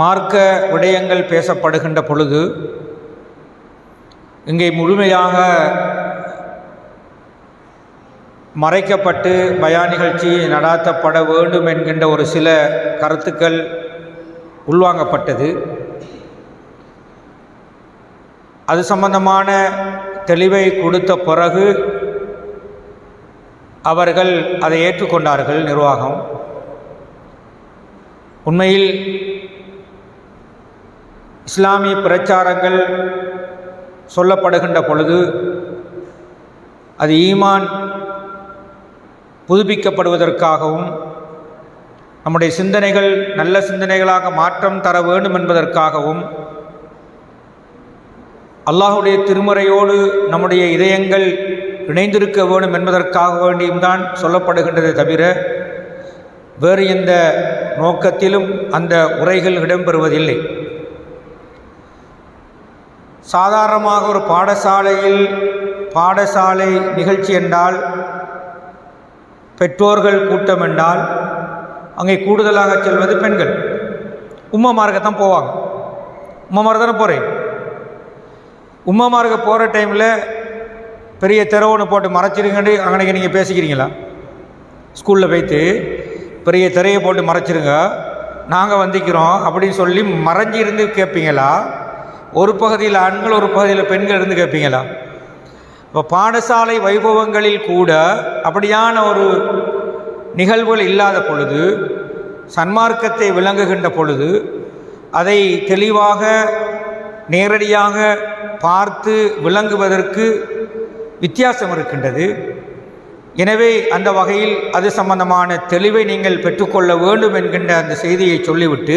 மார்க்க விடயங்கள் பேசப்படுகின்ற பொழுது இங்கே முழுமையாக மறைக்கப்பட்டு பயா நிகழ்ச்சி நடாத்தப்பட வேண்டும் என்கின்ற ஒரு சில கருத்துக்கள் உள்வாங்கப்பட்டது. அது சம்பந்தமான தெளிவை கொடுத்த பிறகு அவர்கள் அதை ஏற்றுக்கொண்டார்கள் நிர்வாகம். உண்மையில் இஸ்லாமிய பிரச்சாரங்கள் சொல்லப்படுகின்ற பொழுது அது ஈமான் புதுப்பிக்கப்படுவதற்காகவும் நம்முடைய சிந்தனைகள் நல்ல சிந்தனைகளாக மாற்றம் தர வேண்டும் என்பதற்காகவும் அல்லாஹுடைய திருமறையோடு நம்முடைய இதயங்கள் இணைந்திருக்க வேண்டும் என்பதற்காக வேண்டியும் தான் சொல்லப்படுகின்றதை தவிர வேறு எந்த நோக்கத்திலும் அந்த உரைகள் இடம்பெறுவதில்லை. சாதாரணமாக ஒரு பாடசாலையில் பாடசாலை நிகழ்ச்சி என்றால் பெற்றோர்கள் கூட்டம் என்றால் அங்கே கூடுதலாக செல்வது பெண்கள். உம்மமார்க்கத்தான் போவாங்க. உம்மமார் தானே போகிறேன் உம்மமார்க்க போகிற டைமில் பெரிய தெரு ஒன்று போட்டு மறைச்சிருங்கன்னு அங்கனைக்கு நீங்கள் பேசிக்கிறீங்களா? ஸ்கூலில் போய்த்து பெரிய திரையை போட்டு மறைச்சிருங்க. நாங்கள் வந்திக்கிறோம் அப்படின்னு சொல்லி மறைஞ்சிருந்து கேட்பீங்களா ஒரு பகுதியில் ஆண்கள் ஒரு பகுதியில் பெண்கள் இருந்து கேட்பீங்களா? இப்போ பாடசாலை வைபவங்களில் கூட அப்படியான ஒரு நிகழ்வுகள் இல்லாத பொழுது சன்மார்க்கத்தை விளங்குகின்ற பொழுது அதை தெளிவாக நேரடியாக பார்த்து விளங்குவதற்கு வித்தியாசம் இருக்கின்றது. எனவே அந்த வகையில் அது சம்பந்தமான தெளிவை நீங்கள் பெற்றுக்கொள்ள வேண்டும் என்கின்ற அந்த செய்தியை சொல்லிவிட்டு